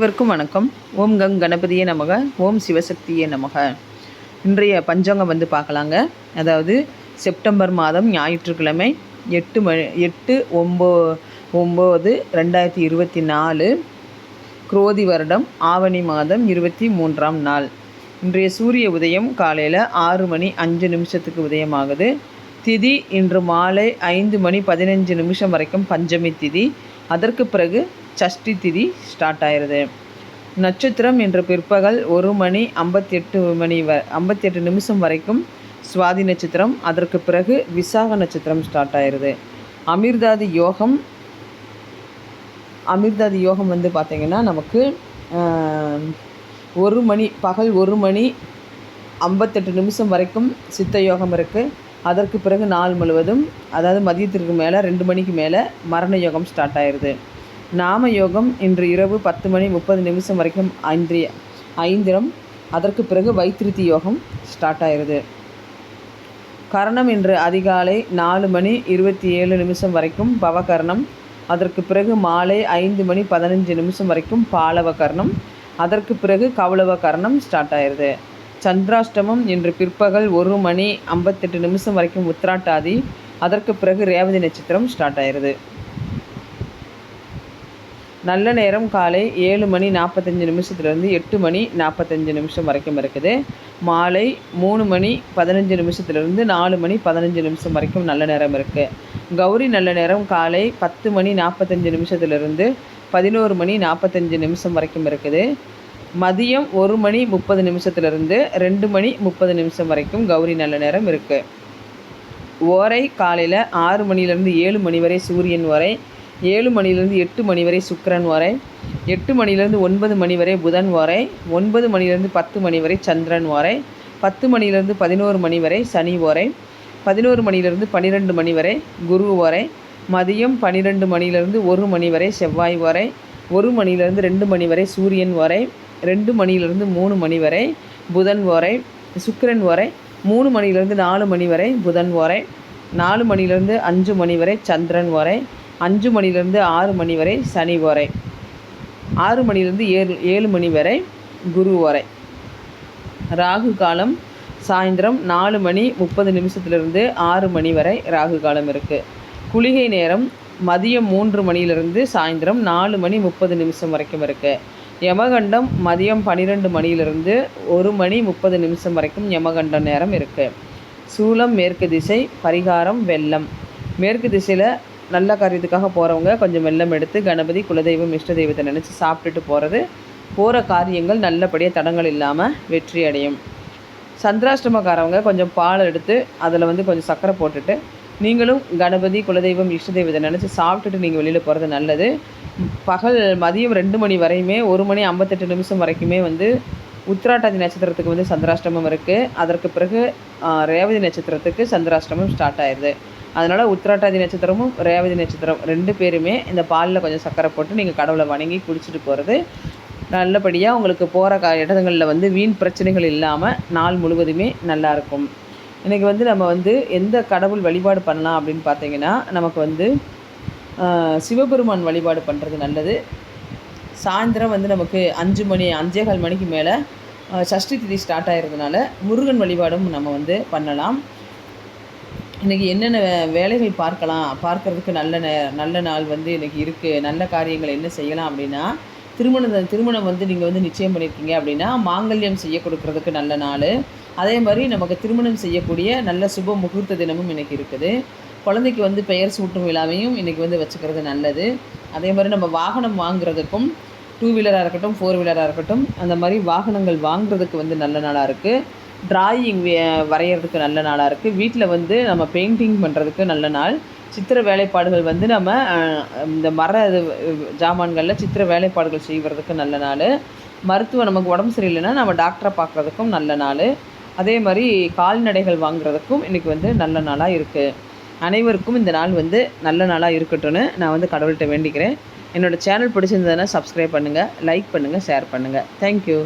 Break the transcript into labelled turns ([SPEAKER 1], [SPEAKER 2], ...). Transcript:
[SPEAKER 1] அனைவருக்கும் வணக்கம். ஓம் கங் கணபதியே நமக ஓம் சிவசக்தியே நமக. இன்றைய பஞ்சாங்கம் வந்து பார்க்கலாங்க. அதாவது செப்டம்பர் மாதம் ஞாயிற்றுக்கிழமை எட்டு மணி எட்டு ஒம்போ ஒம்பது ரெண்டாயிரத்தி இருபத்தி நாலு குரோதி வருடம் ஆவணி மாதம் இருபத்தி மூன்றாம் நாள். இன்றைய சூரிய உதயம் காலையில் ஆறு மணி அஞ்சு நிமிஷத்துக்கு உதயமாகுது. திதி இன்று மாலை ஐந்து மணி பதினஞ்சு நிமிஷம் வரைக்கும் பஞ்சமி திதி. அதற்கு பிறகு சஷ்டி திதி ஸ்டார்ட் ஆயிடுது நட்சத்திரம் இன்று பிற்பகல் ஒரு மணி ஐம்பத்தி எட்டு மணி வ ஐம்பத்தெட்டு நிமிஷம் வரைக்கும் சுவாதி நட்சத்திரம் அதற்கு பிறகு விசாக நட்சத்திரம் ஸ்டார்ட் ஆயிடுது அமிர்தாதி யோகம் அமிர்தாதி யோகம் வந்து பார்த்திங்கன்னா நமக்கு ஒரு மணி பகல் ஒரு மணி ஐம்பத்தெட்டு நிமிஷம் வரைக்கும் சித்த யோகம் இருக்குது அதற்கு பிறகு நாள் முழுவதும் அதாவது மதியத்திற்கு மேலே ரெண்டு மணிக்கு மேலே மரண யோகம் ஸ்டார்ட் ஆயிடுது நாம யோகம் இன்று இரவு பத்து மணி முப்பது நிமிஷம் வரைக்கும் ஐந்திய ஐந்திரம். அதற்கு பிறகு வைத்திருத்தி யோகம் ஸ்டார்ட் ஆயிடுது. கரணம் இன்று அதிகாலை நாலு மணி இருபத்தி ஏழு நிமிஷம் வரைக்கும் பவகர்ணம். அதற்கு பிறகு மாலை ஐந்து மணி பதினஞ்சு நிமிஷம் வரைக்கும் பாலவ கர்ணம் அதற்கு பிறகு கவுளவ கர்ணம் ஸ்டார்ட் ஆயிடுது. சந்திராஷ்டமம் இன்று பிற்பகல் ஒரு மணி ஐம்பத்தெட்டு நிமிஷம் வரைக்கும் உத்திராட்டாதி. அதற்கு பிறகு ரேவதி நட்சத்திரம் ஸ்டார்ட் ஆயிடுது. நல்ல நேரம் காலை ஏழு மணி நாற்பத்தஞ்சு நிமிஷத்துலேருந்து எட்டு மணி நாற்பத்தஞ்சு நிமிஷம் வரைக்கும் இருக்குது. மாலை மூணு மணி பதினஞ்சு நிமிஷத்துலேருந்து நாலு மணி பதினஞ்சு நிமிஷம் வரைக்கும் நல்ல நேரம் இருக்குது கௌரி நல்ல நேரம் காலை பத்து மணி நாற்பத்தஞ்சு நிமிஷத்துலேருந்து பதினோரு மணி நாற்பத்தஞ்சு நிமிஷம் வரைக்கும் இருக்குது. மதியம் ஒரு மணி முப்பது நிமிஷத்துலேருந்து ரெண்டு மணி முப்பது நிமிஷம் வரைக்கும் கௌரி நல்ல நேரம் இருக்குது ஓரை காலையில் ஆறு மணிலேருந்து ஏழு மணி வரை சூரியன் வரை ஏழு மணிலேருந்து எட்டு மணி வரை சுக்கரன் வரை எட்டு மணிலேருந்து ஒன்பது மணி வரை புதன் வரை ஒன்பது மணிலேருந்து பத்து மணி வரை சந்திரன் வரை பத்து மணிலேருந்து பதினோரு மணி வரை சனி வரை பதினோரு மணிலேருந்து பன்னிரெண்டு மணி வரை குரு வரை மதியம் பன்னிரெண்டு மணிலேருந்து ஒரு மணி வரை செவ்வாய் வரை ஒரு மணிலேருந்து ரெண்டு மணி வரை சூரியன் வரை ரெண்டு மணிலேருந்து மூணு மணி வரை புதன் வரை சுக்கிரன் வரை மூணு மணிலேருந்து நாலு மணி வரை புதன் வரை நாலு மணிலேருந்து அஞ்சு மணி வரை சந்திரன் வரை அஞ்சு மணிலேருந்து ஆறு மணி வரை சனி வரை ஆறு மணிலேருந்து ஏழு ஏழு மணி வரை குரு வரை ராகு காலம் சாயந்தரம் நாலு மணி முப்பது நிமிஷத்துலேருந்து ஆறு மணி வரை ராகு காலம் இருக்குது குளிகை நேரம் மதியம் மூன்று மணியிலிருந்து சாயந்தரம் நாலு மணி முப்பது நிமிஷம் வரைக்கும் இருக்குது யமகண்டம் மதியம் பன்னிரெண்டு மணியிலிருந்து ஒரு மணி முப்பது நிமிஷம் வரைக்கும் யமகண்டம் நேரம் இருக்குது சூளம் மேற்கு திசை பரிகாரம் வெள்ளம். மேற்கு திசையில் நல்ல காரியத்துக்காக போகிறவங்க கொஞ்சம் வெள்ளம் எடுத்து கணபதி குலதெய்வம் இஷ்ட தெய்வத்தை நினச்சி சாப்பிட்டுட்டு போகிறது போகிற காரியங்கள் நல்லபடியாக தடங்கள் இல்லாமல் வெற்றி அடையும். சந்திராஷ்டமக்காரவங்க கொஞ்சம் பால் எடுத்து அதில் வந்து கொஞ்சம் சர்க்கரை போட்டுட்டு நீங்களும் கணபதி குலதெய்வம் இஷ்ட தெய்வத்தை நினச்சி சாப்பிட்டுட்டு நீங்கள் வெளியில் போகிறது நல்லது. பகல் மதியம் ரெண்டு மணி வரையுமே ஒரு மணி ஐம்பத்தெட்டு நிமிஷம் வரைக்குமே வந்து உத்திராட்டாதி நட்சத்திரத்துக்கு வந்து சந்திராஷ்டமம் இருக்குது அதற்கு பிறகு ரேவதி நட்சத்திரத்துக்கு சந்திராஷ்டமம் ஸ்டார்ட் ஆயிடுது. அதனால் உத்திராட்டாதி நட்சத்திரமும் ரேவதி நட்சத்திரம் ரெண்டு பேருமே இந்த பாலில் கொஞ்சம் சர்க்கரை போட்டு நீங்கள் கடவுளை வணங்கி குடிச்சிட்டு போகிறது நல்லபடியாக உங்களுக்கு போகிற கா இடங்களில் வந்து வீண் பிரச்சனைகள் இல்லாமல் நாள் முழுவதுமே நல்லாயிருக்கும் இன்றைக்கி வந்து நம்ம வந்து எந்த கடவுள் வழிபாடு பண்ணலாம் அப்படின்னு பார்த்தீங்கன்னா நமக்கு வந்து சிவபெருமான் வழிபாடு பண்ணுறது நல்லது. சாயந்தரம் வந்து நமக்கு அஞ்சு மணி அஞ்சே கால் மணிக்கு மேலே சஷ்டி திதி ஸ்டார்ட் ஆகிறதுனால முருகன் வழிபாடும் நம்ம வந்து பண்ணலாம். இன்றைக்கி என்னென்ன வேலைகள் பார்க்கலாம்? பார்க்குறதுக்கு நல்ல நே நல்ல நாள் வந்து இன்றைக்கி இருக்குது நல்ல காரியங்கள் என்ன செய்யலாம் அப்படின்னா திருமணம் திருமணம் வந்து நீங்கள் வந்து நிச்சயம் பண்ணியிருக்கீங்க அப்படின்னா மாங்கல்யம் செய்ய கொடுக்குறதுக்கு நல்ல நாள். அதே மாதிரி நமக்கு திருமணம் செய்யக்கூடிய நல்ல சுப முகூர்த்த தினமும் இன்றைக்கி இருக்குது. குழந்தைக்கு வந்து பெயர் சூட்டும் விழாவையும் இன்றைக்கி வந்து வச்சுக்கிறது நல்லது. அதே மாதிரி நம்ம வாகனம் வாங்குறதுக்கும் டூ வீலராக இருக்கட்டும் ஃபோர் வீலராக இருக்கட்டும் அந்த மாதிரி வாகனங்கள் வாங்குறதுக்கு வந்து நல்ல நாளாக இருக்குது ட்ராயிங் வரைகிறதுக்கு நல்ல நாளாக இருக்குது வீட்டில் வந்து நம்ம பெயிண்டிங் பண்ணுறதுக்கு நல்ல நாள். சித்திர வேலைப்பாடுகள் வந்து நம்ம இந்த மர இது ஜாமான்களில் சித்திர வேலைப்பாடுகள் செய்வதற்கு நல்ல நாள். மருத்துவம் நமக்கு உடம்பு சரியில்லைன்னா நம்ம டாக்டரை பார்க்குறதுக்கும் நல்ல நாள். அதே மாதிரி கால்நடைகள் வாங்குறதுக்கும் இன்றைக்கி வந்து நல்ல நாளாக இருக்குது அனைவருக்கும் இந்த நாள் வந்து நல்ல நாளாக இருக்கட்டும்னு நான் வந்து கடவுள்கிட்ட வேண்டிக்கிறேன். என்னோடய சேனல் பிடிச்சிருந்ததுன்னா சப்ஸ்கிரைப் பண்ணுங்கள் லைக் பண்ணுங்கள் ஷேர் பண்ணுங்கள் தேங்க்யூ